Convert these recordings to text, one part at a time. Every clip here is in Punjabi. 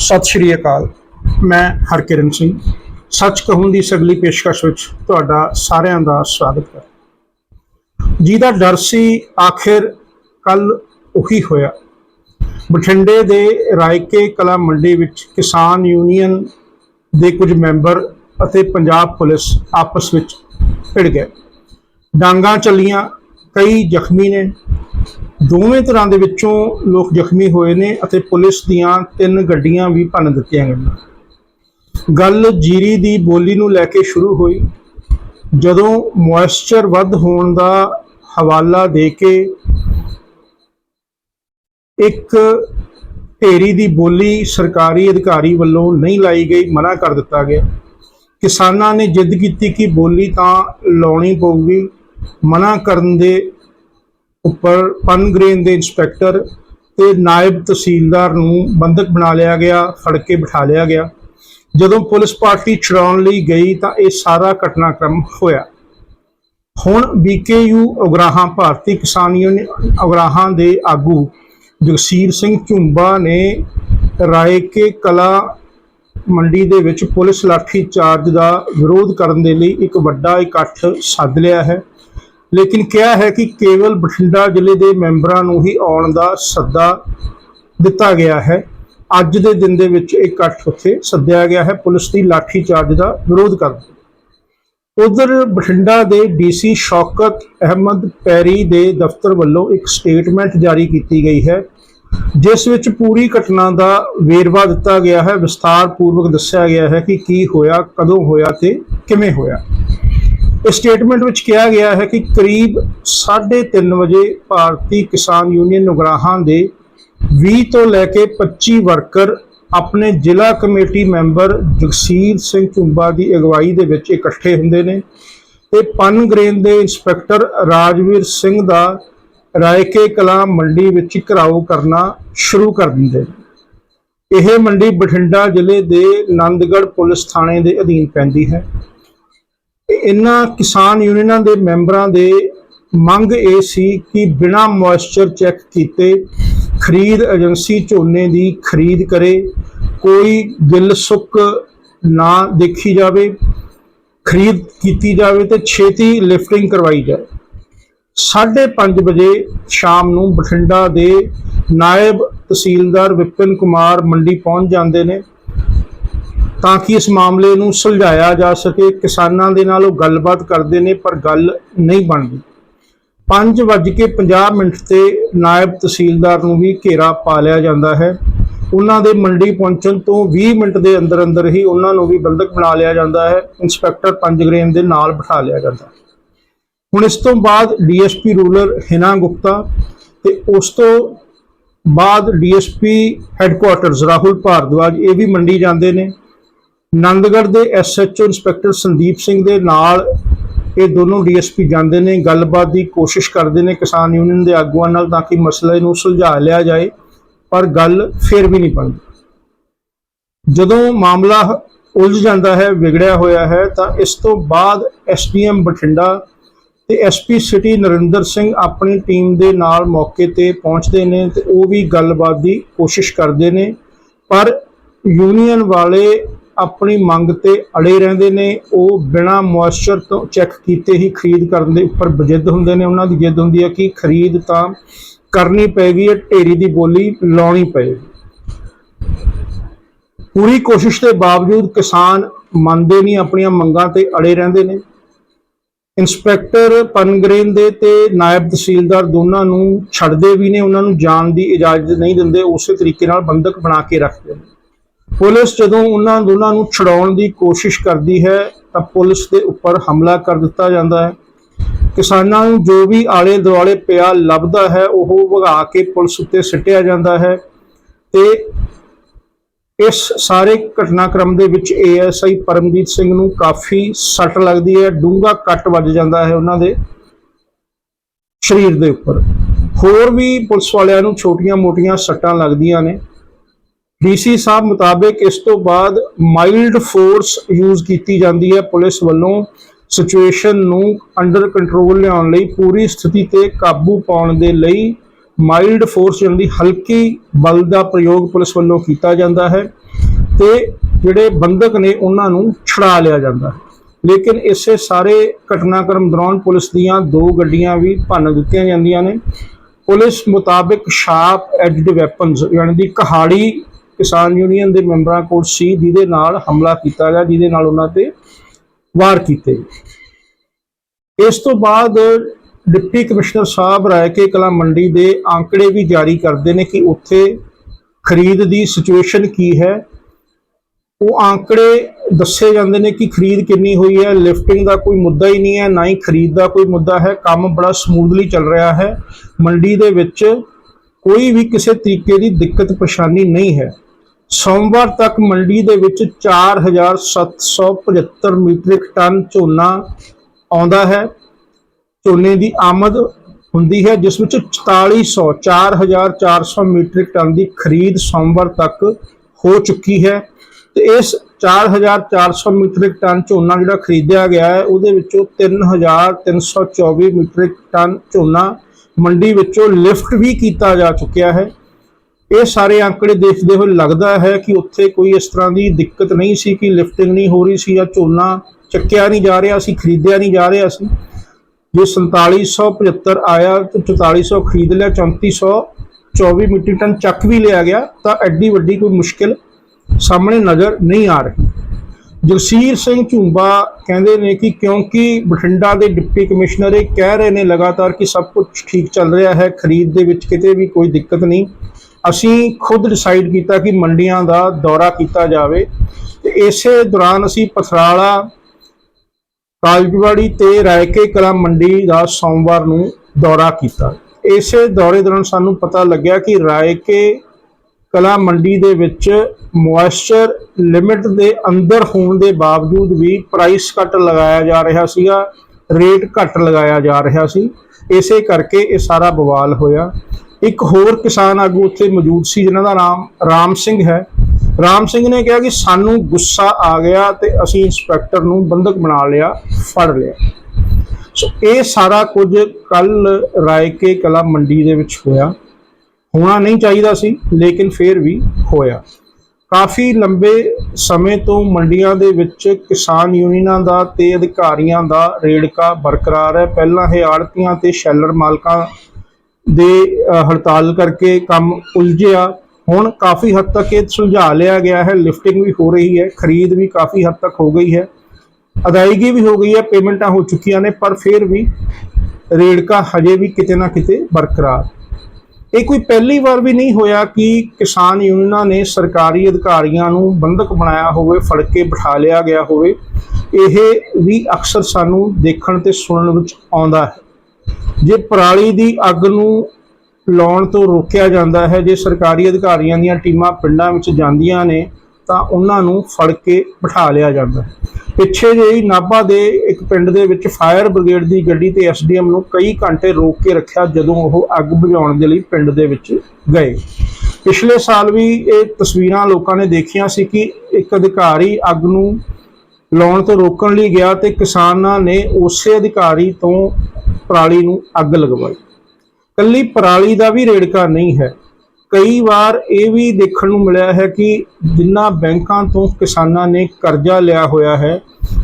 ਸਤਿ ਸ਼੍ਰੀ ਅਕਾਲ। ਮੈਂ ਹਰਕਿਰਨ ਸਿੰਘ, ਸੱਚ ਕਹੂੰ ਦੀ ਸਗਲੀ ਪੇਸ਼ਕਸ਼ ਵਿੱਚ ਤੁਹਾਡਾ ਸਾਰਿਆਂ ਦਾ ਸਵਾਗਤ ਹੈ। ਜਿਹਦਾ ਡਰ ਸੀ ਆਖਿਰ ਕੱਲ ਉਹੀ ਹੋਇਆ। ਬਠਿੰਡੇ ਦੇ ਰਾਇਕੇ ਕਲਾ ਮੰਡੀ ਵਿੱਚ ਕਿਸਾਨ ਯੂਨੀਅਨ ਦੇ ਕੁਝ ਮੈਂਬਰ ਅਤੇ ਪੰਜਾਬ ਪੁਲਿਸ ਆਪਸ ਵਿੱਚ ਭਿੜ ਗਏ। ਡਾਂਗਾਂ ਚੱਲੀਆਂ ਕਈ ਜ਼ਖਮੀ ਨੇ। ਦੋਵੇਂ ਤਰ੍ਹਾਂ ਦੇ ਵਿੱਚੋਂ ਲੋਕ ਜ਼ਖਮੀ ਹੋਏ ਨੇ ਅਤੇ ਪੁਲਿਸ ਦੀਆਂ ਤਿੰਨ ਗੱਡੀਆਂ ਵੀ ਭੰਨ ਦਿੱਤੀਆਂ ਗਈਆਂ। ਗੱਲ ਜੀਰੀ ਦੀ ਬੋਲੀ ਨੂੰ ਲੈ ਕੇ ਸ਼ੁਰੂ ਹੋਈ। ਜਦੋਂ ਮੋਇਸਚਰ ਵੱਧ ਹੋਣ ਦਾ ਹਵਾਲਾ ਦੇ ਕੇ ਇੱਕ ਢੇਰੀ ਦੀ ਬੋਲੀ ਸਰਕਾਰੀ ਅਧਿਕਾਰੀ ਵੱਲੋਂ ਨਹੀਂ ਲਾਈ ਗਈ, ਮਨਾ ਕਰ ਦਿੱਤਾ ਗਿਆ। ਕਿਸਾਨਾਂ ਨੇ ਜਿੱਦ ਕੀਤੀ ਕਿ ਬੋਲੀ ਤਾਂ ਲਾਉਣੀ ਪਊਗੀ। ਮਨਾ ਕਰਨ ਦੇ ਉੱਪਰ ਪਨਗ੍ਰੇਨ ਦੇ ਇੰਸਪੈਕਟਰ ਤੇ ਨਾਇਬ ਤਹਿਸੀਲਦਾਰ ਨੂੰ ਬੰਦਕ ਬਣਾ ਲਿਆ ਗਿਆ, ਫੜ ਕੇ ਬਿਠਾ ਲਿਆ ਗਿਆ। ਜਦੋਂ ਪੁਲਿਸ ਪਾਰਟੀ ਛੁਡਾਉਣ ਲਈ ਗਈ ਤਾਂ ਇਹ ਸਾਰਾ ਘਟਨਾਕ੍ਰਮ ਹੋਇਆ। ਹੁਣ ਬੀਕੇਯੂ ਉਗਰਾਹਾਂ ਭਾਰਤੀ ਕਿਸਾਨ ਯੂਨੀਅਨ ਉਗਰਾਹਾਂ ਦੇ ਆਗੂ ਜਗਸੀਰ ਸਿੰਘ ਝੁੰਬਾ ਨੇ ਰਾਏਕੇ ਕਲਾ ਮੰਡੀ ਦੇ ਵਿੱਚ ਪੁਲਿਸ ਲਾਠੀ ਚਾਰਜ ਦਾ ਵਿਰੋਧ ਕਰਨ ਦੇ ਲਈ ਇੱਕ ਵੱਡਾ ਇਕੱਠ ਸੱਦ ਲਿਆ ਹੈ। ਲੇਕਿਨ ਕਿਹਾ ਹੈ ਕਿ ਕੇਵਲ ਬਠਿੰਡਾ ਜ਼ਿਲ੍ਹੇ ਦੇ ਮੈਂਬਰਾਂ ਨੂੰ ਹੀ ਆਉਣ ਦਾ ਸੱਦਾ ਦਿੱਤਾ ਗਿਆ ਹੈ। ਅੱਜ ਦੇ ਦਿਨ ਦੇ ਵਿੱਚ ਇਕੱਠ ਉੱਥੇ ਸੱਦਿਆ ਗਿਆ ਹੈ। ਪੁਲਿਸ ਦੀ ਲਾਠੀ ਚਾਰਜ ਦਾ ਵਿਰੋਧ ਕਰਦੇ ਉਧਰ ਬਠਿੰਡਾ ਦੇ ਡੀਸੀ ਸ਼ੌਕਤ ਅਹਿਮਦ ਪੈਰੀ ਦੇ ਦਫ਼ਤਰ ਵੱਲੋਂ ਇੱਕ ਸਟੇਟਮੈਂਟ ਜਾਰੀ ਕੀਤੀ ਗਈ ਹੈ, ਜਿਸ ਵਿੱਚ ਪੂਰੀ ਘਟਨਾ ਦਾ ਵੇਰਵਾ ਦਿੱਤਾ ਗਿਆ ਹੈ। ਵਿਸਥਾਰ ਪੂਰਵਕ ਦੱਸਿਆ ਗਿਆ ਹੈ ਕਿ ਕੀ ਹੋਇਆ, ਕਦੋਂ ਹੋਇਆ ਤੇ ਕਿਵੇਂ ਹੋਇਆ। ਇਸ ਸਟੇਟਮੈਂਟ ਵਿੱਚ ਕਿਹਾ ਗਿਆ ਹੈ ਕਿ ਕਰੀਬ 3:30 ਵਜੇ ਭਾਰਤੀ ਕਿਸਾਨ ਯੂਨੀਅਨ ਉਗਰਾਹਾਂ ਦੇ 20 ਤੋਂ ਲੈ ਕੇ 25 ਵਰਕਰ ਆਪਣੇ ਜ਼ਿਲ੍ਹਾ ਕਮੇਟੀ ਮੈਂਬਰ ਜਗਸੀਰ ਸਿੰਘ ਝੁੰਬਾ ਦੀ ਅਗਵਾਈ ਦੇ ਵਿੱਚ ਇਕੱਠੇ ਹੁੰਦੇ ਨੇ ਤੇ ਪਨਗ੍ਰੇਨ ਦੇ ਇੰਸਪੈਕਟਰ ਰਾਜਵੀਰ ਸਿੰਘ ਦਾ ਰਾਇਕੇ ਕਲਾਂ ਮੰਡੀ ਵਿੱਚ ਘਰਾਓ ਕਰਨਾ ਸ਼ੁਰੂ ਕਰ ਦਿੰਦੇ ਨੇ। ਇਹ ਮੰਡੀ ਬਠਿੰਡਾ ਜ਼ਿਲ੍ਹੇ ਦੇ ਨੰਦਗੜ੍ਹ ਪੁਲਿਸ ਥਾਣੇ ਦੇ ਅਧੀਨ ਪੈਂਦੀ ਹੈ। ਇਹਨਾਂ ਕਿਸਾਨ ਯੂਨੀਅਨਾਂ ਦੇ ਮੈਂਬਰਾਂ ਦੇ ਮੰਗ ਇਹ ਸੀ ਕਿ ਬਿਨਾ ਮੋਇਸਚਰ ਚੈੱਕ ਕੀਤੇ ਖਰੀਦ ਏਜੰਸੀ ਝੋਨੇ ਦੀ ਖਰੀਦ ਕਰੇ, ਕੋਈ ਗਿੱਲ ਸੁੱਕ ਨਾ ਦੇਖੀ ਜਾਵੇ, ਖਰੀਦ ਕੀਤੀ ਜਾਵੇ ਤੇ ਛੇਤੀ ਲਿਫਟਿੰਗ ਕਰਵਾਈ ਜਾਏ। 5:30 ਵਜੇ ਸ਼ਾਮ ਨੂੰ ਬਠਿੰਡਾ ਦੇ ਨਾਇਬ ਤਹਿਸੀਲਦਾਰ ਵਿਪਨ ਕੁਮਾਰ ਮੰਡੀ ਪਹੁੰਚ ਜਾਂਦੇ ਨੇ। ਤਾਂ ਕਿ ਇਸ ਮਾਮਲੇ ਨੂੰ ਸੁਲਝਾਇਆ ਜਾ ਸਕੇ। ਕਿਸਾਨਾਂ ਦੇ ਨਾਲ ਉਹ ਗੱਲਬਾਤ ਕਰਦੇ ਨੇ, ਪਰ ਗੱਲ ਨਹੀਂ ਬਣਦੀ। 5:50 ਮਿੰਟ ਤੇ ਨਾਇਬ ਤਹਿਸੀਲਦਾਰ ਨੂੰ ਵੀ ਘੇਰਾ ਪਾ ਲਿਆ ਜਾਂਦਾ ਹੈ। ਉਹਨਾਂ ਦੇ ਮੰਡੀ ਪਹੁੰਚਣ ਤੋਂ 20 ਮਿੰਟ ਦੇ ਅੰਦਰ ਅੰਦਰ ਹੀ ਉਹਨਾਂ ਨੂੰ ਵੀ ਬੰਦਕ ਬਣਾ ਲਿਆ ਜਾਂਦਾ ਹੈ। ਇੰਸਪੈਕਟਰ ਪੰਜਗ੍ਰੇਨ ਦੇ ਨਾਲ ਬਿਠਾ ਲਿਆ ਜਾਂਦਾ ਹੈ। ਹੁਣ ਇਸ ਤੋਂ ਬਾਅਦ ਡੀਐਸਪੀ ਰੂਲਰ ਹਿਨਾ ਗੁਪਤਾ ਤੇ ਉਸ ਤੋਂ ਬਾਅਦ ਡੀਐਸਪੀ ਹੈੱਡਕੁਆਰਟਰਸ ਰਾਹੁਲ ਭਾਰਦਵਾਜ, ਇਹ ਵੀ ਮੰਡੀ ਜਾਂਦੇ ਨੇ। ਨੰਦਗੜ੍ਹ ਦੇ ਐਸਐਚਓ ਇੰਸਪੈਕਟਰ ਸੰਦੀਪ ਸਿੰਘ ਦੇ ਨਾਲ ਇਹ ਦੋਨੋਂ ਡੀਐਸਪੀ ਜਾਂਦੇ ਨੇ, ਗੱਲਬਾਤ ਦੀ ਕੋਸ਼ਿਸ਼ ਕਰਦੇ ਨੇ ਕਿਸਾਨ ਯੂਨੀਅਨ ਦੇ ਆਗੂਆਂ ਨਾਲ ਤਾਂ ਕਿ ਮਸਲੇ ਨੂੰ ਸੁਲਝਾ ਲਿਆ ਜਾਏ, ਪਰ ਗੱਲ ਫੇਰ ਵੀ ਨਹੀਂ ਬਣਦੀ। ਜਦੋਂ ਮਾਮਲਾ ਉਲਝ ਜਾਂਦਾ ਹੈ, ਵਿਗੜਿਆ ਹੋਇਆ ਹੈ, ਤਾਂ ਇਸ ਤੋਂ ਬਾਅਦ ਐਸਡੀਐਮ ਬਠਿੰਡਾ ਤੇ ਐਸਪੀ ਸਿਟੀ ਨਰਿੰਦਰ ਸਿੰਘ ਆਪਣੀ ਟੀਮ ਦੇ ਨਾਲ ਮੌਕੇ ਤੇ ਪਹੁੰਚਦੇ ਨੇ ਤੇ ਉਹ ਵੀ ਗੱਲਬਾਤ ਦੀ ਕੋਸ਼ਿਸ਼ ਕਰਦੇ ਨੇ। ਪਰ ਯੂਨੀਅਨ ਵਾਲੇ ਆਪਣੀ ਮੰਗ ਤੇ ਅੜੇ ਰਹਿੰਦੇ ਨੇ, ਉਹ ਬਿਨਾ ਮੋਇਸਚਰ ਤੋਂ ਚੈੱਕ ਕੀਤੇ ਹੀ ਖਰੀਦ ਕਰਨ ਦੇ ਉੱਪਰ ਬਜਿੱਦ ਹੁੰਦੇ ਨੇ। ਉਹਨਾਂ ਦੀ ਜਿੱਦ ਹੁੰਦੀ ਹੈ ਕਿ ਖਰੀਦ ਤਾਂ ਕਰਨੀ ਪਏਗੀ ਇਹ ਢੇਰੀ ਦੀ ਬੋਲੀ ਲਾਉਣੀ ਪਏਗੀ। ਪੂਰੀ ਕੋਸ਼ਿਸ਼ ਦੇ ਬਾਵਜੂਦ ਕਿਸਾਨ ਮੰਨਦੇ ਨਹੀਂ, ਆਪਣੀਆਂ ਮੰਗਾਂ ਤੇ ਅੜੇ ਰਹਿੰਦੇ ਨੇ। ਇੰਸਪੈਕਟਰ ਪਨਗਰੇਨ ਦੇ ਤੇ ਨਾਇਬ ਤਹਿਸੀਲਦਾਰ ਦੋਨਾਂ ਨੂੰ ਛੱਡਦੇ ਵੀ ਨੇ, ਉਹਨਾਂ ਨੂੰ ਜਾਣ ਦੀ ਇਜਾਜ਼ਤ ਨਹੀਂ ਦਿੰਦੇ, ਉਸੇ ਤਰੀਕੇ ਨਾਲ ਬੰਦਕ ਬਣਾ ਕੇ ਰੱਖਦੇ ਨੇ। ਪੁਲਿਸ ਜਦੋਂ ਉਹਨਾਂ ਦੋਨਾਂ ਨੂੰ ਛਡਾਉਣ ਦੀ ਕੋਸ਼ਿਸ਼ ਕਰਦੀ ਹੈ, ਤਾਂ ਪੁਲਿਸ ਦੇ ਉੱਪਰ ਹਮਲਾ ਕਰ ਦਿੱਤਾ ਜਾਂਦਾ ਹੈ। ਕਿਸਾਨਾਂ ਨੂੰ ਜੋ ਵੀ ਆਲੇ ਦੁਆਲੇ ਪਿਆ ਲੱਭਦਾ ਹੈ, ਉਹ ਵਗਾ ਕੇ ਪੁਲਿਸ ਉੱਤੇ ਸਿੱਟਿਆ ਜਾਂਦਾ ਹੈ ਤੇ ਇਸ ਸਾਰੇ ਘਟਨਾਕ੍ਰਮ ਦੇ ਵਿੱਚ ਏਐਸਆਈ ਪਰਮਜੀਤ ਸਿੰਘ ਨੂੰ ਕਾਫੀ ਸੱਟ ਲੱਗਦੀ ਹੈ, ਡੂੰਘਾ ਕੱਟ ਵੱਜ ਜਾਂਦਾ ਹੈ ਉਹਨਾਂ ਦੇ ਸਰੀਰ ਦੇ ਉੱਪਰ। ਹੋਰ ਵੀ ਪੁਲਿਸ ਵਾਲਿਆਂ ਨੂੰ ਛੋਟੀਆਂ-ਮੋਟੀਆਂ ਸੱਟਾਂ ਲੱਗਦੀਆਂ ਨੇ। ਡੀਸੀ ਸਾਹਿਬ ਮੁਤਾਬਕ ਇਸ ਤੋਂ ਬਾਅਦ ਮਾਈਲਡ ਫੋਰਸ ਯੂਜ਼ ਕੀਤੀ ਜਾਂਦੀ ਹੈ ਪੁਲਿਸ ਵੱਲੋਂ। ਸਿਚੁਏਸ਼ਨ ਨੂੰ ਅੰਡਰ ਕੰਟਰੋਲ ਲਿਆਉਣ ਲਈ ਪੂਰੀ ਸਥਿਤੀ ਤੇ ਕਾਬੂ ਪਾਉਣ ਦੇ ਲਈ ਮਾਈਲਡ ਫੋਰਸ ਜਾਂਦੀ ਹਲਕੀ ਬਲ ਦਾ ਪ੍ਰਯੋਗ ਪੁਲਿਸ ਵੱਲੋਂ ਕੀਤਾ ਜਾਂਦਾ ਹੈ ਤੇ ਜਿਹੜੇ ਬੰਦਕ ਨੇ ਉਹਨਾਂ ਨੂੰ ਛੁਡਾ ਲਿਆ ਜਾਂਦਾ ਹੈ। ਲੇਕਿਨ ਇਸੇ ਸਾਰੇ ਘਟਨਾਕ੍ਰਮ ਦੌਰਾਨ ਪੁਲਿਸ ਦੀਆਂ ਦੋ ਗੱਡੀਆਂ ਵੀ ਭੰਨ ਦਿੱਤੀਆਂ ਜਾਂਦੀਆਂ ਨੇ। ਪੁਲਿਸ ਮੁਤਾਬਕ ਸ਼ਾਰਪ ਐਜਡ ਵੈਪਨਸ ਯਾਨੀ ਦੀ ਕਹਾੜੀ ਕਿਸਾਨ ਯੂਨੀਅਨ ਦੇ ਮੈਂਬਰਾਂ ਕੋਲ ਸੀ, ਜਿਹਦੇ ਨਾਲ ਹਮਲਾ ਕੀਤਾ ਗਿਆ, ਜਿਹਦੇ ਨਾਲ ਉਹਨਾਂ ਤੇ ਵਾਰ ਕੀਤੇ ਇਸ ਤੋਂ ਬਾਅਦ ਡਿਪਟੀ ਕਮਿਸ਼ਨਰ ਸਾਹਿਬ ਰਾਏਕੇ ਕਲਾ ਮੰਡੀ ਦੇ ਅੰਕੜੇ ਵੀ ਜਾਰੀ ਕਰਦੇ ਨੇ ਕਿ ਉੱਥੇ ਖਰੀਦ ਦੀ ਸਿਚੁਏਸ਼ਨ ਕੀ ਹੈ। ਉਹ ਆંકੜੇ ਦੱਸੇ ਜਾਂਦੇ ਨੇ ਕਿ ਖਰੀਦ ਕਿੰਨੀ ਹੋਈ ਹੈ, ਲਿਫਟਿੰਗ ਦਾ ਕੋਈ ਮੁੱਦਾ ਹੀ ਨਹੀਂ ਹੈ, ਨਾ ਹੀ ਖਰੀਦ ਦਾ ਕੋਈ ਮੁੱਦਾ ਹੈ, ਕੰਮ ਬੜਾ ਸਮੂਥਲੀ ਚੱਲ ਰਿਹਾ ਹੈ। ਮੰਡੀ ਦੇ ਵਿੱਚ ਕੋਈ ਵੀ ਕਿਸੇ ਤਰੀਕੇ ਦੀ ਦਿੱਕਤ ਪਰੇਸ਼ਾਨੀ ਨਹੀਂ ਹੈ। ਸੋਮਵਾਰ ਤੱਕ ਮੰਡੀ ਦੇ ਵਿੱਚ 4775 ਮੀਟ੍ਰਿਕ ਟਨ ਝੋਨਾ ਆਉਂਦਾ ਹੈ। ਝੋਨੇ ਦੀ ਆਮਦ ਹੁੰਦੀ ਹੈ, ਜਿਸ ਵਿੱਚ 4400 4400 ਮੀਟ੍ਰਿਕ ਟਨ ਦੀ ਖਰੀਦ ਸੋਮਵਾਰ ਤੱਕ ਹੋ ਚੁੱਕੀ ਹੈ। ਤੇ ਇਸ 4400 ਮੀਟ੍ਰਿਕ ਟਨ ਝੋਨਾ ਜਿਹੜਾ ਖਰੀਦਿਆ ਗਿਆ ਹੈ, ਉਹਦੇ ਵਿੱਚੋਂ 3324 ਮੀਟ੍ਰਿਕ ਟਨ ਝੋਨਾ ਮੰਡੀ ਵਿੱਚੋਂ ਲਿਫਟ ਵੀ ਕੀਤਾ ਜਾ ਚੁੱਕਿਆ ਹੈ। ਇਹ ਸਾਰੇ ਅੰਕੜੇ ਦੇਖਦੇ ਹੋਏ ਲੱਗਦਾ ਹੈ ਕਿ ਉੱਥੇ ਕੋਈ ਇਸ ਤਰ੍ਹਾਂ ਦੀ ਦਿੱਕਤ ਨਹੀਂ ਸੀ ਕਿ ਲਿਫਟਿੰਗ ਨਹੀਂ ਹੋ ਰਹੀ ਸੀ ਜਾਂ ਝੋਨਾ ਚੱਕਿਆ ਨਹੀਂ ਜਾ ਰਿਹਾ ਸੀ, ਖਰੀਦਿਆ ਨਹੀਂ ਜਾ ਰਿਹਾ ਸੀ। ਜੇ 4775 ਆਇਆ ਤੇ 4400 ਖਰੀਦ ਲਿਆ 3424 ਮੀਟ੍ਰਿਕ ਟਨ ਚੱਕ ਵੀ ਲਿਆ ਗਿਆ, ਤਾਂ ਐਡੀ ਵੱਡੀ ਕੋਈ ਮੁਸ਼ਕਿਲ ਸਾਹਮਣੇ ਨਜ਼ਰ ਨਹੀਂ ਆ ਰਹੀ। ਜਗਸੀਰ ਸਿੰਘ ਝੁੰਬਾ ਕਹਿੰਦੇ ਨੇ ਕਿ ਕਿਉਂਕਿ ਬਠਿੰਡਾ ਦੇ ਡਿਪਟੀ ਕਮਿਸ਼ਨਰ ਇਹ ਕਹਿ ਰਹੇ ਨੇ ਲਗਾਤਾਰ ਕਿ ਸਭ ਕੁਝ ਠੀਕ ਚੱਲ ਰਿਹਾ ਹੈ, ਖਰੀਦ ਦੇ ਵਿੱਚ ਕਿਤੇ ਵੀ ਕੋਈ ਦਿੱਕਤ ਨਹੀਂ। ਅਸੀਂ ਖੁਦ ਡਿਸਾਈਡ ਕੀਤਾ ਕਿ ਮੰਡੀਆਂ ਦਾ ਦੌਰਾ ਕੀਤਾ ਜਾਵੇ ਤੇ ਇਸੇ ਦੌਰਾਨ ਅਸੀਂ ਪਥਰਾਲਾ, ਕਾਲਜਵਾੜੀ ਤੇ ਰਾਇਕੇ ਕਲਾ ਮੰਡੀ ਦਾ ਸੋਮਵਾਰ ਨੂੰ ਦੌਰਾ ਕੀਤਾ। ਇਸੇ ਦੌਰੇ ਦੌਰਾਨ ਸਾਨੂੰ ਪਤਾ ਲੱਗਿਆ ਕਿ ਰਾਇਕੇ ਕਲਾ ਮੰਡੀ ਦੇ ਵਿੱਚ ਮੋਇਸਚਰ ਲਿਮਿਟ ਦੇ ਅੰਦਰ ਹੋਣ ਦੇ ਬਾਵਜੂਦ ਵੀ ਪ੍ਰਾਈਸ ਕੱਟ ਲਗਾਇਆ ਜਾ ਰਿਹਾ ਸੀਗਾ ਰੇਟ ਘੱਟ ਲਗਾਇਆ ਜਾ ਰਿਹਾ ਸੀ। ਇਸੇ ਕਰਕੇ ਇਹ ਸਾਰਾ ਬਵਾਲ ਹੋਇਆ। ਇੱਕ ਹੋਰ ਕਿਸਾਨ ਆਗੂ ਉੱਥੇ ਮੌਜੂਦ ਸੀ, ਜਿਨ੍ਹਾਂ ਦਾ ਨਾਮ ਰਾਮ ਸਿੰਘ ਹੈ। ਰਾਮ ਸਿੰਘ ਨੇ ਕਿਹਾ ਕਿ ਸਾਨੂੰ ਗੁੱਸਾ ਆ ਗਿਆ ਤੇ ਅਸੀਂ ਇੰਸਪੈਕਟਰ ਨੂੰ ਬੰਦਕ ਬਣਾ ਲਿਆ, ਫੜ ਲਿਆ। ਸੋ ਇਹ ਸਾਰਾ ਕੁਝ ਕੱਲ ਰਾਇਕੇ ਕਲਾ ਮੰਡੀ ਦੇ ਵਿੱਚ ਹੋਇਆ। ਹੋਣਾ ਨਹੀਂ ਚਾਹੀਦਾ ਸੀ, ਲੇਕਿਨ ਫਿਰ ਵੀ ਹੋਇਆ। ਕਾਫੀ ਲੰਬੇ ਸਮੇਂ ਤੋਂ ਮੰਡੀਆਂ ਦੇ ਵਿੱਚ ਕਿਸਾਨ ਯੂਨੀਅਨਾਂ ਦਾ ਤੇ ਅਧਿਕਾਰੀਆਂ ਦਾ ਰੇੜਕਾ ਬਰਕਰਾਰ ਹੈ। ਪਹਿਲਾਂ ਇਹ ਆੜਤੀਆਂ ਤੇ ਸ਼ੈਲਰ ਮਾਲਕਾਂ ਦੇ ਹੜਤਾਲ ਕਰਕੇ ਕੰਮ ਉਲਝਿਆ। ਹੁਣ ਕਾਫੀ ਹੱਦ ਤੱਕ ਇਹ ਸੁਲਝਾ ਲਿਆ ਗਿਆ ਹੈ। ਲਿਫਟਿੰਗ ਵੀ ਹੋ ਰਹੀ ਹੈ। ਖਰੀਦ ਵੀ ਕਾਫੀ ਹੱਦ ਤੱਕ ਹੋ ਗਈ ਹੈ। ਅਦਾਇਗੀ ਵੀ ਹੋ ਗਈ ਹੈ। ਪੇਮੈਂਟਾਂ ਹੋ ਚੁੱਕੀਆਂ ਨੇ, ਪਰ ਫਿਰ ਵੀ ਰੇੜਕਾ ਹਜੇ ਵੀ ਕਿਤੇ ਨਾ ਕਿਤੇ ਬਰਕਰਾਰ। ਇਹ ਕੋਈ ਪਹਿਲੀ ਵਾਰ ਵੀ ਨਹੀਂ ਹੋਇਆ ਕਿ ਕਿਸਾਨ ਯੂਨੀਅਨਾਂ ਨੇ ਸਰਕਾਰੀ ਅਧਿਕਾਰੀਆਂ ਨੂੰ ਬੰਦਕ ਬਣਾਇਆ ਹੋਵੇ, ਫੜ ਕੇ ਬਿਠਾ ਲਿਆ ਗਿਆ ਹੋਵੇ। ਇਹ ਵੀ ਅਕਸਰ ਸਾਨੂੰ ਦੇਖਣ ਤੇ ਸੁਣਨ ਵਿੱਚ ਆਉਂਦਾ ਹੈ। ਜੇ ਪਰਾਲੀ ਦੀ ਅੱਗ ਨੂੰ ਲਾਉਣ ਤੋਂ ਰੋਕਿਆ ਜਾਂਦਾ ਹੈ, ਜੇ ਸਰਕਾਰੀ ਅਧਿਕਾਰੀਆਂ ਦੀਆਂ ਟੀਮਾਂ ਪਿੰਡਾਂ ਵਿੱਚ ਜਾਂਦੀਆਂ ਨੇ, ਤਾਂ ਉਹਨਾਂ ਨੂੰ ਫੜ ਕੇ ਬਿਠਾ ਲਿਆ ਜਾਂਦਾ ਹੈ। ਪਿੱਛੇ ਜਿਹੀ ਨਾਭਾ ਦੇ ਇੱਕ ਪਿੰਡ ਦੇ ਵਿੱਚ ਫਾਇਰ ਬ੍ਰਿਗੇਡ ਦੀ ਗੱਡੀ ਤੇ ਐਸਡੀਐਮ ਨੂੰ ਕਈ ਘੰਟੇ ਰੋਕ ਕੇ ਰੱਖਿਆ, ਜਦੋਂ ਉਹ ਅੱਗ ਬੁਝਾਉਣ ਦੇ ਲਈ ਪਿੰਡ ਦੇ ਵਿੱਚ ਗਏ। ਪਿਛਲੇ ਸਾਲ ਵੀ ਇਹ ਤਸਵੀਰਾਂ ਲੋਕਾਂ ਨੇ ਦੇਖੀਆਂ ਸੀ ਕਿ ਇੱਕ ਅਧਿਕਾਰੀ ਅੱਗ ਨੂੰ ਲਾਉਣ ਤੋਂ ਰੋਕਣ ਲਈ ਗਿਆ ਤੇ ਕਿਸਾਨਾਂ ਨੇ ਉਸੇ ਅਧਿਕਾਰੀ ਤੋਂ ਪਰਾਲੀ ਨੂੰ ਅੱਗ ਲਗਵਾਈ। ਕੱਲੀ ਪਰਾਲੀ ਦਾ ਵੀ ਰੇੜਕਾ ਨਹੀਂ ਹੈ। ਕਈ ਵਾਰ ਇਹ ਵੀ ਦੇਖਣ ਨੂੰ ਮਿਲਿਆ ਹੈ ਕਿ ਜਿਨ੍ਹਾਂ ਬੈਂਕਾਂ ਤੋਂ ਕਿਸਾਨਾਂ ਨੇ ਕਰਜ਼ਾ ਲਿਆ ਹੋਇਆ ਹੈ,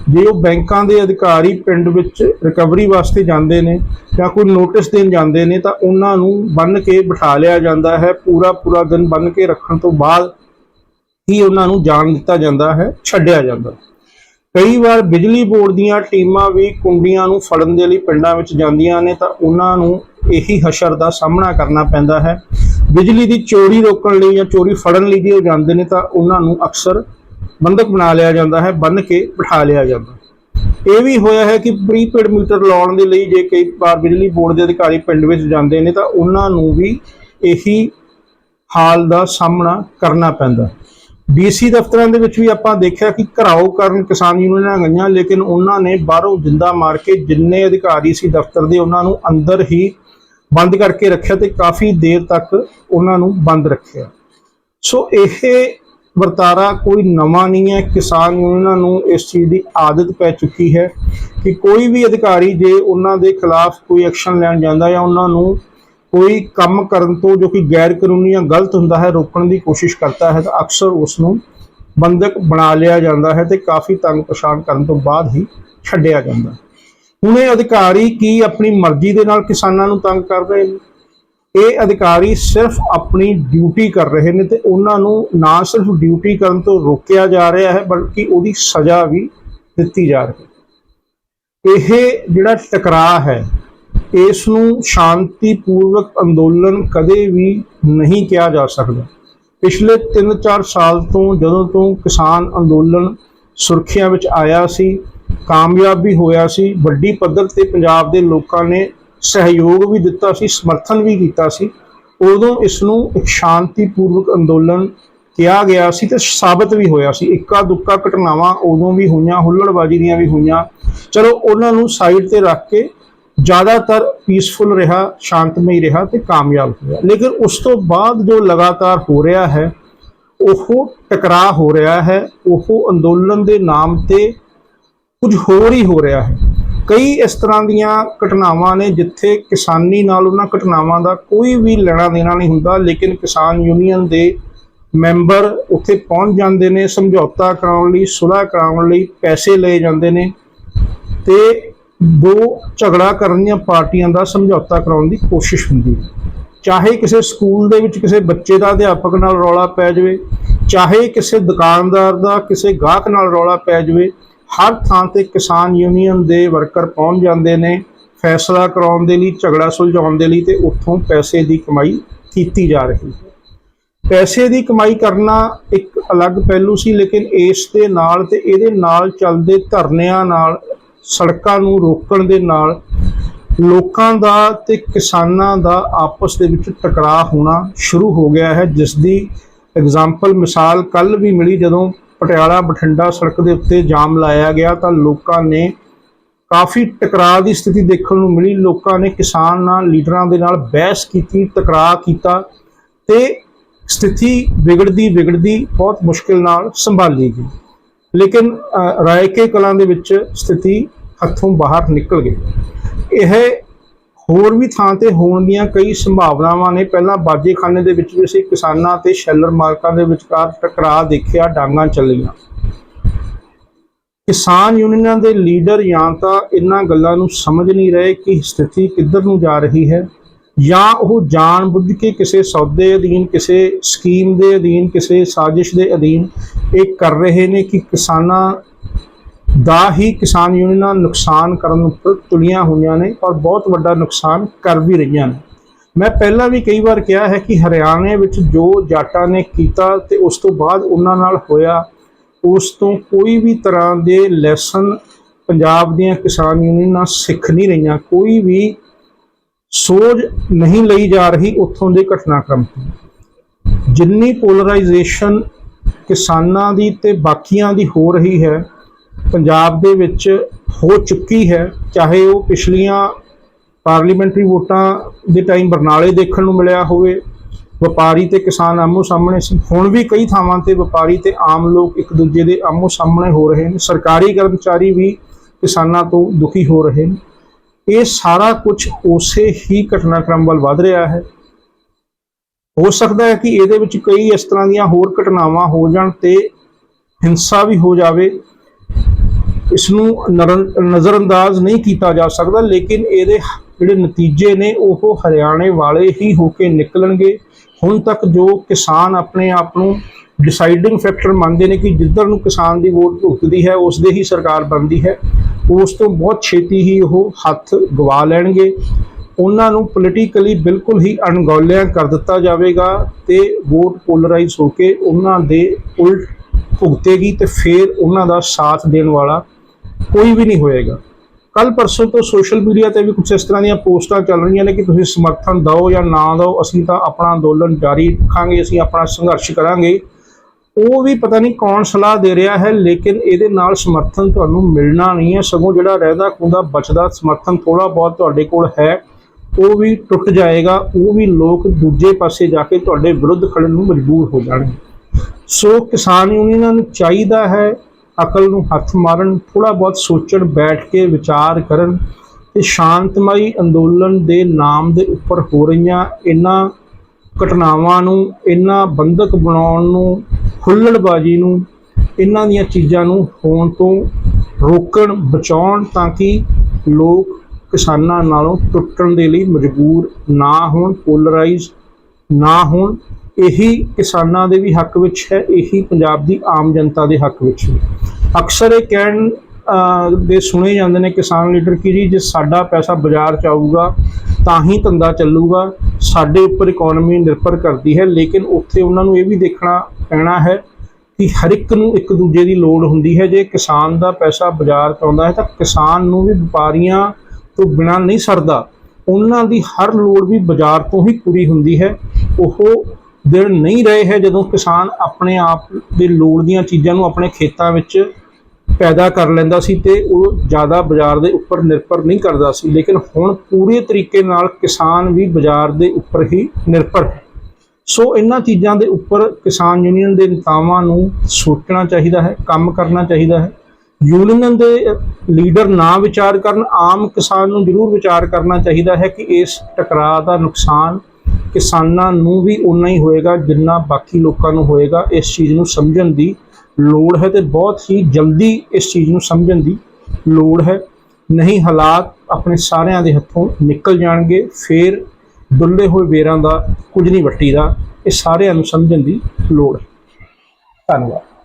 ਜੇ ਉਹ ਬੈਂਕਾਂ ਦੇ ਅਧਿਕਾਰੀ ਪਿੰਡ ਵਿੱਚ ਰਿਕਵਰੀ ਵਾਸਤੇ ਜਾਂਦੇ ਨੇ ਜਾਂ ਕੋਈ ਨੋਟਿਸ ਦੇਣ ਜਾਂਦੇ ਨੇ, ਤਾਂ ਉਹਨਾਂ ਨੂੰ ਬੰਨ ਕੇ ਬਿਠਾ ਲਿਆ ਜਾਂਦਾ ਹੈ। ਪੂਰਾ ਪੂਰਾ ਦਿਨ ਬੰਨ ਕੇ ਰੱਖਣ ਤੋਂ ਬਾਅਦ ਹੀ ਉਹਨਾਂ ਨੂੰ ਜਾਣ ਦਿੱਤਾ ਜਾਂਦਾ ਹੈ, ਛੱਡਿਆ ਜਾਂਦਾ। ਕਈ ਵਾਰ ਬਿਜਲੀ ਬੋਰਡ ਦੀਆਂ ਟੀਮਾਂ ਵੀ ਕੁੰਡੀਆਂ ਨੂੰ ਫੜਨ ਦੇ ਲਈ ਪਿੰਡਾਂ ਵਿੱਚ ਜਾਂਦੀਆਂ ਨੇ ਤਾਂ ਉਹਨਾਂ ਨੂੰ ਇਹੀ ਹਸ਼ਰ ਦਾ ਸਾਹਮਣਾ ਕਰਨਾ ਪੈਂਦਾ ਹੈ। ਬਿਜਲੀ ਦੀ ਚੋਰੀ ਰੋਕਣ ਲਈ ਜਾਂ ਚੋਰੀ ਫੜਨ ਲਈ ਜੇ ਉਹ ਜਾਂਦੇ ਨੇ ਤਾਂ ਉਹਨਾਂ ਨੂੰ ਅਕਸਰ ਬੰਦਕ ਬਣਾ ਲਿਆ ਜਾਂਦਾ ਹੈ ਬੰਨ ਕੇ ਬਿਠਾ ਲਿਆ ਜਾਂਦਾ। ਇਹ ਵੀ ਹੋਇਆ ਹੈ ਕਿ ਪ੍ਰੀਪੇਡ ਮੀਟਰ ਲਾਉਣ ਦੇ ਲਈ ਜੇ ਕਈ ਵਾਰ ਬਿਜਲੀ ਬੋਰਡ ਦੇ ਅਧਿਕਾਰੀ ਪਿੰਡ ਵਿੱਚ ਜਾਂਦੇ ਨੇ ਤਾਂ ਉਹਨਾਂ ਨੂੰ ਵੀ ਇਹੀ ਹਾਲ ਦਾ ਸਾਹਮਣਾ ਕਰਨਾ ਪੈਂਦਾ। ਡੀਸੀ ਦਫ਼ਤਰਾਂ ਦੇ ਵਿੱਚ ਵੀ ਆਪਾਂ ਦੇਖਿਆ ਕਿ ਘਰਾਓ ਕਰਨ ਕਿਸਾਨ ਯੂਨੀਅਨਾਂ ਗਈਆਂ ਲੇਕਿਨ ਉਹਨਾਂ ਨੇ ਬਾਹਰੋਂ ਜਿੰਦਾ ਮਾਰ ਕੇ ਜਿੰਨੇ ਅਧਿਕਾਰੀ ਸੀ ਦਫ਼ਤਰ ਦੇ, ਉਹਨਾਂ ਨੂੰ ਅੰਦਰ ਹੀ ਬੰਦ ਕਰਕੇ ਰੱਖਿਆ ਤੇ ਕਾਫੀ ਦੇਰ ਤੱਕ ਉਹਨਾਂ ਨੂੰ ਬੰਦ ਰੱਖਿਆ। ਸੋ ਇਹ ਵਰਤਾਰਾ ਕੋਈ ਨਵਾਂ ਨਹੀਂ ਹੈ। ਕਿਸਾਨ ਯੂਨੀਅਨਾਂ ਨੂੰ ਇਸ ਚੀਜ਼ ਦੀ ਆਦਤ ਪੈ ਚੁੱਕੀ ਹੈ ਕਿ ਕੋਈ ਵੀ ਅਧਿਕਾਰੀ ਜੇ ਉਹਨਾਂ ਦੇ ਖਿਲਾਫ ਕੋਈ ਐਕਸ਼ਨ ਲੈਣ ਜਾਂਦਾ ਜਾਂ ਉਹਨਾਂ ਨੂੰ ਕੋਈ ਕੰਮ ਕਰਨ ਤੋਂ ਜੋ ਕਿ ਗੈਰ ਕਾਨੂੰਨੀ ਜਾਂ ਗਲਤ ਹੁੰਦਾ ਹੈ, ਰੋਕਣ ਦੀ ਕੋਸ਼ਿਸ਼ ਕਰਦਾ ਹੈ ਤਾਂ ਅਕਸਰ ਉਸ ਨੂੰ ਬੰਦਕ ਬਣਾ ਲਿਆ ਜਾਂਦਾ ਹੈ ਤੇ ਕਾਫੀ ਤੰਗ ਪਛਾਣ ਕਰਨ ਤੋਂ ਬਾਅਦ ਹੀ ਛੱਡਿਆ ਜਾਂਦਾ ਹੈ। ਹੁਣ ਇਹ ਅਧਿਕਾਰੀ ਕੀ ਆਪਣੀ ਮਰਜ਼ੀ ਦੇ ਨਾਲ ਕਿਸਾਨਾਂ ਨੂੰ ਤੰਗ ਕਰ ਰਹੇ ਨੇ ਇਹ ਅਧਿਕਾਰੀ ਸਿਰਫ ਆਪਣੀ ਡਿਊਟੀ ਕਰ ਰਹੇ ਨੇ ਤੇ ਉਹਨਾਂ ਨੂੰ ਨਾ ਸਿਰਫ ਡਿਊਟੀ ਕਰਨ ਤੋਂ ਰੋਕਿਆ ਜਾ ਰਿਹਾ ਹੈ, ਬਲਕਿ ਉਹਦੀ ਸਜ਼ਾ ਵੀ ਦਿੱਤੀ ਜਾ ਰਹੀ ਹੈ ਇਹ ਜਿਹੜਾ ਟਕਰਾਅ ਹੈ ਇਸ ਨੂੰ ਸ਼ਾਂਤੀਪੂਰਵਕ ਅੰਦੋਲਨ ਕਦੇ ਵੀ ਨਹੀਂ ਕਿਹਾ ਜਾ ਸਕਦਾ। ਪਿਛਲੇ 3-4 ਸਾਲ ਤੋਂ ਜਦੋਂ ਤੋਂ ਕਿਸਾਨ ਅੰਦੋਲਨ ਸੁਰਖੀਆਂ ਵਿੱਚ ਆਇਆ ਸੀ, ਕਾਮਯਾਬ ਵੀ ਹੋਇਆ ਸੀ, ਵੱਡੀ ਪੱਧਰ ਤੇ ਪੰਜਾਬ ਦੇ ਲੋਕਾਂ ਨੇ ਸਹਿਯੋਗ ਵੀ ਦਿੱਤਾ ਸੀ, ਸਮਰਥਨ ਵੀ ਕੀਤਾ ਸੀ, ਉਦੋਂ ਇਸ ਨੂੰ ਇੱਕ ਸ਼ਾਂਤੀਪੂਰਵਕ ਅੰਦੋਲਨ ਕਿਹਾ ਗਿਆ ਸੀ ਤੇ ਸਾਬਤ ਵੀ ਹੋਇਆ ਸੀ। ਇੱਕਾ ਦੁੱਕਾ ਘਟਨਾਵਾਂ ਉਦੋਂ ਵੀ ਹੋਈਆਂ, ਹੁੱਲੜਬਾਜ਼ੀ ਦੀਆਂ ਵੀ ਹੋਈਆਂ। ਚਲੋ, ਉਹਨਾਂ ਨੂੰ ਸਾਈਡ ਤੇ ਰੱਖ ਕੇ ਜ਼ਿਆਦਾਤਰ ਪੀਸਫੁਲ ਰਿਹਾ, ਸ਼ਾਂਤਮਈ ਰਿਹਾ ਤੇ ਕਾਮਯਾਬ ਹੋਇਆ। ਲੇਕਿਨ ਉਸ ਤੋਂ ਬਾਅਦ ਜੋ ਲਗਾਤਾਰ ਹੋ ਰਿਹਾ ਹੈ, ਉਹ ਟਕਰਾਅ ਹੋ ਰਿਹਾ ਹੈ, ਉਹ ਅੰਦੋਲਨ ਦੇ ਨਾਮ ਤੇ ਕੁਝ ਹੋਰ ਹੀ ਹੋ ਰਿਹਾ ਹੈ। ਕਈ ਇਸ ਤਰ੍ਹਾਂ ਦੀਆਂ ਘਟਨਾਵਾਂ ਨੇ ਜਿੱਥੇ ਕਿਸਾਨੀ ਨਾਲ ਉਹਨਾਂ ਘਟਨਾਵਾਂ ਦਾ ਕੋਈ ਵੀ ਲੈਣਾ ਦੇਣਾ ਨਹੀਂ ਹੁੰਦਾ, ਲੇਕਿਨ ਕਿਸਾਨ ਯੂਨੀਅਨ ਦੇ ਮੈਂਬਰ ਉੱਥੇ ਪਹੁੰਚ ਜਾਂਦੇ ਨੇ, ਸਮਝੌਤਾ ਕਰਾਉਣ ਲਈ, ਸੁਲ੍ਹਾ ਕਰਾਉਣ ਲਈ ਪੈਸੇ ਲਏ ਜਾਂਦੇ ਨੇ ਤੇ ਦੋ ਝਗੜਾ ਕਰਨ ਦੀਆਂ ਪਾਰਟੀਆਂ ਦਾ ਸਮਝੌਤਾ ਕਰਾਉਣ ਦੀ ਕੋਸ਼ਿਸ਼ ਹੁੰਦੀ ਹੈ। ਚਾਹੇ ਕਿਸੇ ਸਕੂਲ ਦੇ ਵਿੱਚ ਕਿਸੇ ਬੱਚੇ ਦਾ ਅਧਿਆਪਕ ਨਾਲ ਰੌਲਾ ਪੈ ਜਾਵੇ, ਚਾਹੇ ਕਿਸੇ ਦੁਕਾਨਦਾਰ ਦਾ ਕਿਸੇ ਗਾਹਕ ਨਾਲ ਰੌਲਾ ਪੈ ਜਾਵੇ, ਹਰ ਥਾਂ ਤੇ ਕਿਸਾਨ ਯੂਨੀਅਨ ਦੇ ਵਰਕਰ ਪਹੁੰਚ ਜਾਂਦੇ ਨੇ, ਫੈਸਲਾ ਕਰਾਉਣ ਦੇ ਲਈ, ਝਗੜਾ ਸੁਲਝਾਉਣ ਦੇ ਲਈ ਤੇ ਉੱਥੋਂ ਪੈਸੇ ਦੀ ਕਮਾਈ ਕੀਤੀ ਜਾ ਰਹੀ ਹੈ। ਪੈਸੇ ਦੀ ਕਮਾਈ ਕਰਨਾ ਇੱਕ ਅਲੱਗ ਪਹਿਲੂ ਸੀ, ਲੇਕਿਨ ਇਸ ਦੇ ਨਾਲ ਤੇ ਇਹਦੇ ਨਾਲ ਚੱਲਦੇ ਧਰਨਿਆਂ ਨਾਲ ਸੜਕਾਂ ਨੂੰ ਰੋਕਣ ਦੇ ਨਾਲ ਲੋਕਾਂ ਦਾ ਤੇ ਕਿਸਾਨਾਂ ਦਾ ਆਪਸ ਦੇ ਵਿੱਚ ਟਕਰਾਅ ਹੋਣਾ ਸ਼ੁਰੂ ਹੋ ਗਿਆ ਹੈ। ਜਿਸ ਦੀ ਐਗਜ਼ਾਮਪਲ ਮਿਸਾਲ ਕੱਲ ਵੀ ਮਿਲੀ, ਜਦੋਂ ਪਟਿਆਲਾ ਬਠਿੰਡਾ ਸੜਕ ਦੇ ਉੱਤੇ ਜਾਮ ਲਾਇਆ ਗਿਆ ਤਾਂ ਲੋਕਾਂ ਨੇ ਕਾਫੀ ਟਕਰਾਅ ਦੀ ਸਥਿਤੀ ਦੇਖਣ ਨੂੰ ਮਿਲੀ। ਲੋਕਾਂ ਨੇ ਕਿਸਾਨ ਨਾਲ, ਲੀਡਰਾਂ ਦੇ ਨਾਲ ਬਹਿਸ ਕੀਤੀ, ਟਕਰਾਅ ਕੀਤਾ ਤੇ ਸਥਿਤੀ ਵਿਗੜਦੀ ਵਿਗੜਦੀ ਬਹੁਤ ਮੁਸ਼ਕਿਲ ਨਾਲ ਸੰਭਾਲੀ ਗਈ। ਲੇਕਿਨ ਰਾਇਕੇ ਕਲਾਂ ਦੇ ਵਿੱਚ ਸਥਿਤੀ ਹੱਥੋਂ ਬਾਹਰ ਨਿਕਲ ਗਈ। ਇਹ ਹੋਰ ਵੀ ਥਾਂ ਤੇ ਹੋਣ ਦੀਆਂ ਕਈ ਸੰਭਾਵਨਾਵਾਂ ਨੇ। ਪਹਿਲਾਂ ਬਾਜੇਖਾਨੇ ਦੇ ਵਿੱਚ ਵੀ ਅਸੀਂ ਕਿਸਾਨਾਂ ਤੇ ਸ਼ੈਲਰ ਮਾਲਕਾਂ ਦੇ ਵਿਚਕਾਰ ਟਕਰਾਅ ਦੇਖਿਆ, ਡਾਂਗਾਂ ਚੱਲੀਆਂ। ਕਿਸਾਨ ਯੂਨੀਅਨਾਂ ਦੇ ਲੀਡਰ ਜਾਂ ਤਾਂ ਇਹਨਾਂ ਗੱਲਾਂ ਨੂੰ ਸਮਝ ਨਹੀਂ ਰਹੇ ਕਿ ਸਥਿਤੀ ਕਿੱਧਰ ਨੂੰ ਜਾ ਰਹੀ ਹੈ। ਜਾਂ ਉਹ ਜਾਣ ਬੁੱਝ ਕੇ ਕਿਸੇ ਸੌਦੇ ਅਧੀਨ, ਕਿਸੇ ਸਕੀਮ ਦੇ ਅਧੀਨ, ਕਿਸੇ ਸਾਜ਼ਿਸ਼ ਦੇ ਅਧੀਨ ਇਹ ਕਰ ਰਹੇ ਨੇ ਕਿ ਕਿਸਾਨਾਂ ਦਾ ਹੀ ਕਿਸਾਨ ਯੂਨੀਅਨਾਂ ਨੁਕਸਾਨ ਕਰਨ ਉੱਪਰ ਤੁਲੀਆਂ ਹੋਈਆਂ ਨੇ ਔਰ ਬਹੁਤ ਵੱਡਾ ਨੁਕਸਾਨ ਕਰ ਵੀ ਰਹੀਆਂ ਨੇ। ਮੈਂ ਪਹਿਲਾਂ ਵੀ ਕਈ ਵਾਰ ਕਿਹਾ ਹੈ ਕਿ ਹਰਿਆਣੇ ਵਿੱਚ ਜੋ ਜਾਟਾਂ ਨੇ ਕੀਤਾ ਤੇ ਉਸ ਤੋਂ ਬਾਅਦ ਉਹਨਾਂ ਨਾਲ ਹੋਇਆ, ਉਸ ਤੋਂ ਕੋਈ ਵੀ ਤਰ੍ਹਾਂ ਦੇ ਲੈਸਨ ਪੰਜਾਬ ਦੀਆਂ ਕਿਸਾਨ ਯੂਨੀਅਨਾਂ ਸਿੱਖ ਨਹੀਂ ਰਹੀਆਂ। ਕੋਈ ਵੀ ਸੋਝ ਨਹੀਂ ਲਈ ਜਾ ਰਹੀ ਉੱਥੋਂ ਦੇ ਘਟਨਾਕ੍ਰਮ ਤੋਂ। ਜਿੰਨੀ ਪੋਲਰਾਈਜੇਸ਼ਨ ਕਿਸਾਨਾਂ ਦੀ ਤੇ ਬਾਕੀਆਂ ਦੀ ਹੋ ਰਹੀ ਹੈ, ਪੰਜਾਬ ਦੇ ਵਿੱਚ ਹੋ ਚੁੱਕੀ ਹੈ, ਚਾਹੇ ਉਹ ਪਿਛਲੀਆਂ ਪਾਰਲੀਮੈਂਟਰੀ ਵੋਟਾਂ ਦੇ ਟਾਈਮ ਬਰਨਾਲੇ ਦੇਖਣ ਨੂੰ ਮਿਲਿਆ ਹੋਵੇ, ਵਪਾਰੀ ਤੇ ਕਿਸਾਨ ਆਮੋ ਸਾਹਮਣੇ ਸੀ। ਹੁਣ ਵੀ ਕਈ ਥਾਵਾਂ ਤੇ ਵਪਾਰੀ ਤੇ ਆਮ ਲੋਕ ਇੱਕ ਦੂਜੇ ਦੇ ਆਮੋ ਸਾਹਮਣੇ ਹੋ ਰਹੇ ਨੇ। ਸਰਕਾਰੀ ਕਰਮਚਾਰੀ ਵੀ ਕਿਸਾਨਾਂ ਤੋਂ ਦੁਖੀ ਹੋ ਰਹੇ ਨੇ। ਇਹ ਸਾਰਾ ਕੁਝ ਉਸੇ ਹੀ ਘਟਨਾਕ੍ਰਮ ਵੱਲ ਵਧ ਰਿਹਾ ਹੈ। ਹੋ ਸਕਦਾ ਹੈ ਕਿ ਇਹਦੇ ਵਿੱਚ ਕਈ ਇਸ ਤਰ੍ਹਾਂ ਦੀਆਂ ਹੋਰ ਘਟਨਾਵਾਂ ਹੋ ਜਾਣ ਤੇ ਹਿੰਸਾ ਵੀ ਹੋ ਜਾਵੇ। ਇਸ ਨੂੰ ਨਜ਼ਰਅੰਦਾਜ਼ ਨਹੀਂ ਕੀਤਾ ਜਾ ਸਕਦਾ, ਲੇਕਿਨ ਇਹਦੇ ਜਿਹੜੇ ਨਤੀਜੇ ਨੇ ਉਹ ਹਰਿਆਣੇ ਵਾਲੇ ਹੀ ਹੋ ਕੇ ਨਿਕਲਣਗੇ। ਹੁਣ ਤੱਕ ਜੋ ਕਿਸਾਨ ਆਪਣੇ ਆਪ ਨੂੰ ਡਿਸਾਈਡਿੰਗ ਫੈਕਟਰ ਮੰਨਦੇ ਨੇ ਕਿ ਜਿੱਧਰ ਨੂੰ ਕਿਸਾਨ ਦੀ ਵੋਟ ਭੁਗਤਦੀ ਹੈ ਉਸ ਦੇ ਹੀ ਸਰਕਾਰ ਬਣਦੀ ਹੈ। ਉਸ ਤੋਂ ਬਹੁਤ ਛੇਤੀ ਹੀ ਉਹ ਹੱਥ ਗਵਾ ਲੈਣਗੇ। ਉਹਨਾਂ ਨੂੰ ਪੋਲੀਟੀਕਲੀ ਬਿਲਕੁਲ ਹੀ ਅਣਗੌਲਿਆਂ ਕਰ ਦਿੱਤਾ ਜਾਵੇਗਾ ਤੇ ਵੋਟ ਪੋਲਰਾਈਜ਼ ਹੋ ਕੇ ਉਹਨਾਂ ਦੇ ਉਲਟ ਭੁਗਤੇਗੀ ਤੇ ਫਿਰ ਉਹਨਾਂ ਦਾ ਸਾਥ ਦੇਣ ਵਾਲਾ ਕੋਈ ਵੀ ਨਹੀਂ ਹੋਏਗਾ। ਕੱਲ ਪਰਸੋਂ ਤੋਂ ਸੋਸ਼ਲ ਮੀਡੀਆ ਤੇ ਵੀ ਕੁਝ ਇਸ ਤਰ੍ਹਾਂ ਦੀਆਂ ਪੋਸਟਾਂ ਚੱਲ ਰਹੀਆਂ ਨੇ ਕਿ ਤੁਸੀਂ ਸਮਰਥਨ ਦਿਓ ਜਾਂ ਨਾ ਦਿਓ, ਅਸੀਂ ਤਾਂ ਆਪਣਾ ਅੰਦੋਲਨ ਜਾਰੀ ਰੱਖਾਂਗੇ, ਅਸੀਂ ਆਪਣਾ ਸੰਘਰਸ਼ ਕਰਾਂਗੇ। ਉਹ ਵੀ ਪਤਾ ਨਹੀਂ ਕੌਣ ਸਲਾਹ ਦੇ ਰਿਹਾ ਹੈ, ਲੇਕਿਨ ਇਹਦੇ ਨਾਲ ਸਮਰਥਨ ਤੁਹਾਨੂੰ ਮਿਲਣਾ ਨਹੀਂ ਹੈ। ਸਗੋਂ ਜਿਹੜਾ ਰਹਿਦਾ ਖੁੰਦਾ ਬਚਦਾ ਸਮਰਥਨ ਥੋੜਾ ਬਹੁਤ ਤੁਹਾਡੇ ਕੋਲ ਹੈ, ਉਹ ਵੀ ਟੁੱਟ ਜਾਏਗਾ, ਉਹ ਵੀ ਲੋਕ ਦੂਜੇ ਪਾਸੇ ਜਾ ਕੇ ਤੁਹਾਡੇ ਵਿਰੁੱਧ ਖੜਨ ਨੂੰ ਮਜਬੂਰ ਹੋ ਜਾਣਗੇ। ਸੋ ਕਿਸਾਨ ਯੂਨੀਅਨਾਂ ਨੂੰ ਚਾਹੀਦਾ ਹੈ ਅਕਲ ਨੂੰ ਹੱਥ ਮਾਰਨ ਥੋੜਾ ਬਹੁਤ ਸੋਚਣ, ਬੈਠ ਕੇ ਵਿਚਾਰ ਕਰਨ ਤੇ ਸ਼ਾਂਤਮਈ ਅੰਦੋਲਨ ਦੇ ਨਾਮ ਦੇ ਉੱਪਰ ਹੋ ਰਹੀਆਂ ਇਹਨਾਂ ਘਟਨਾਵਾਂ ਨੂੰ, ਇਹਨਾਂ ਬੰਧਕ ਬਣਾਉਣ ਨੂੰ ਹੁੱਲੜਬਾਜੀ ਨੂੰ, ਇਹਨਾਂ ਦੀਆਂ ਚੀਜ਼ਾਂ ਨੂੰ ਹੋਣ ਤੋਂ ਰੋਕਣ, ਬਚਾਉਣ ਤਾਂ ਕਿ ਲੋਕ ਕਿਸਾਨਾਂ ਨਾਲੋਂ ਟੁੱਟਣ ਦੇ ਲਈ ਮਜਬੂਰ ਨਾ ਹੋਣ ਪੋਲਰਾਈਜ਼ ਨਾ ਹੋਣ। ਇਹੀ ਕਿਸਾਨਾਂ ਦੇ ਵੀ ਹੱਕ ਵਿੱਚ ਹੈ, ਇਹੀ ਪੰਜਾਬ ਦੀ ਆਮ ਜਨਤਾ ਦੇ ਹੱਕ ਵਿੱਚ ਹੈ ਅਕਸਰ ਇਹ ਕਹਿਣ ਦੇ ਸੁਣੇ ਜਾਂਦੇ ਨੇ ਕਿਸਾਨ ਲੀਡਰ ਕਿ ਜੀ, ਜੇ ਸਾਡਾ ਪੈਸਾ ਬਾਜ਼ਾਰ ਚ ਆਊਗਾ, ਤਾਂ ਹੀ ਧੰਦਾ ਚੱਲੂਗਾ। ਸਾਡੇ ਉੱਪਰ ਇਕਨੋਮੀ ਨਿਰਭਰ ਕਰਦੀ ਹੈ, ਲੇਕਿਨ ਉੱਥੇ ਉਹਨਾਂ ਨੂੰ ਇਹ ਵੀ ਦੇਖਣਾ ਕਹਿਣਾ ਹੈ ਕਿ ਹਰ ਇੱਕ ਨੂੰ ਇੱਕ ਦੂਜੇ ਦੀ ਲੋੜ ਹੁੰਦੀ ਹੈ। ਜੇ ਕਿਸਾਨ ਦਾ ਪੈਸਾ ਬਾਜ਼ਾਰ ਚ ਆਉਂਦਾ ਹੈ ਤਾਂ ਕਿਸਾਨ ਨੂੰ ਵੀ ਵਪਾਰੀਆਂ ਤੋਂ ਬਿਨਾਂ ਨਹੀਂ ਸਰਦਾ। ਉਹਨਾਂ ਦੀ ਹਰ ਲੋੜ ਵੀ ਬਾਜ਼ਾਰ ਤੋਂ ਹੀ ਪੂਰੀ ਹੁੰਦੀ ਹੈ। ਉਹ ਦਿਨ ਨਹੀਂ ਰਹੇ ਹੈ ਜਦੋਂ ਕਿਸਾਨ ਆਪਣੇ ਆਪ ਦੇ ਲੋੜ ਦੀਆਂ ਚੀਜ਼ਾਂ ਨੂੰ ਆਪਣੇ ਖੇਤਾਂ ਵਿੱਚ ਪੈਦਾ ਕਰ ਲੈਂਦਾ ਸੀ ਤੇ ਉਹ ਜ਼ਿਆਦਾ ਬਾਜ਼ਾਰ ਦੇ ਉੱਪਰ ਨਿਰਭਰ ਨਹੀਂ ਕਰਦਾ ਸੀ। ਲੇਕਿਨ ਹੁਣ ਪੂਰੇ ਤਰੀਕੇ ਨਾਲ ਕਿਸਾਨ ਵੀ ਬਾਜ਼ਾਰ ਦੇ ਉੱਪਰ ਹੀ ਨਿਰਭਰ ਹੈ। ਸੋ ਇਹਨਾਂ ਚੀਜ਼ਾਂ ਦੇ ਉੱਪਰ ਕਿਸਾਨ ਯੂਨੀਅਨ ਦੇ ਨੇਤਾਵਾਂ ਨੂੰ ਸੋਚਣਾ ਚਾਹੀਦਾ ਹੈ, ਕੰਮ ਕਰਨਾ ਚਾਹੀਦਾ ਹੈ। ਯੂਨੀਅਨ ਦੇ ਲੀਡਰ ਨਾ ਵਿਚਾਰ ਕਰਨ, ਆਮ ਕਿਸਾਨ ਨੂੰ ਜ਼ਰੂਰ ਵਿਚਾਰ ਕਰਨਾ ਚਾਹੀਦਾ ਹੈ ਕਿ ਇਸ ਟਕਰਾਅ ਦਾ ਨੁਕਸਾਨ ਕਿਸਾਨਾਂ ਨੂੰ ਵੀ ਉਨਾ ਹੀ ਹੋਏਗਾ ਜਿੰਨਾ ਬਾਕੀ ਲੋਕਾਂ ਨੂੰ ਹੋਏਗਾ। ਇਸ ਚੀਜ਼ ਨੂੰ ਸਮਝਣ ਦੀ ਲੋੜ ਹੈ ਤੇ ਬਹੁਤ ਹੀ ਜਲਦੀ ਇਸ ਚੀਜ਼ ਨੂੰ ਸਮਝਣ ਦੀ ਲੋੜ ਹੈ। ਨਹੀਂ ਹਾਲਾਤ ਆਪਣੇ ਸਾਰਿਆਂ ਦੇ ਹੱਥੋਂ ਨਿਕਲ ਜਾਣਗੇ, ਫਿਰ ਦੁੱਲੇ ਹੋਏ ਵੇਰਾਂ ਦਾ, ਕੁਝ ਨਹੀਂ ਵੱਟੀ ਦਾ ਇਹ ਸਾਰਿਆਂ ਨੂੰ ਸਮਝਣ ਦੀ ਲੋੜ ਹੈ। ਧੰਨਵਾਦ।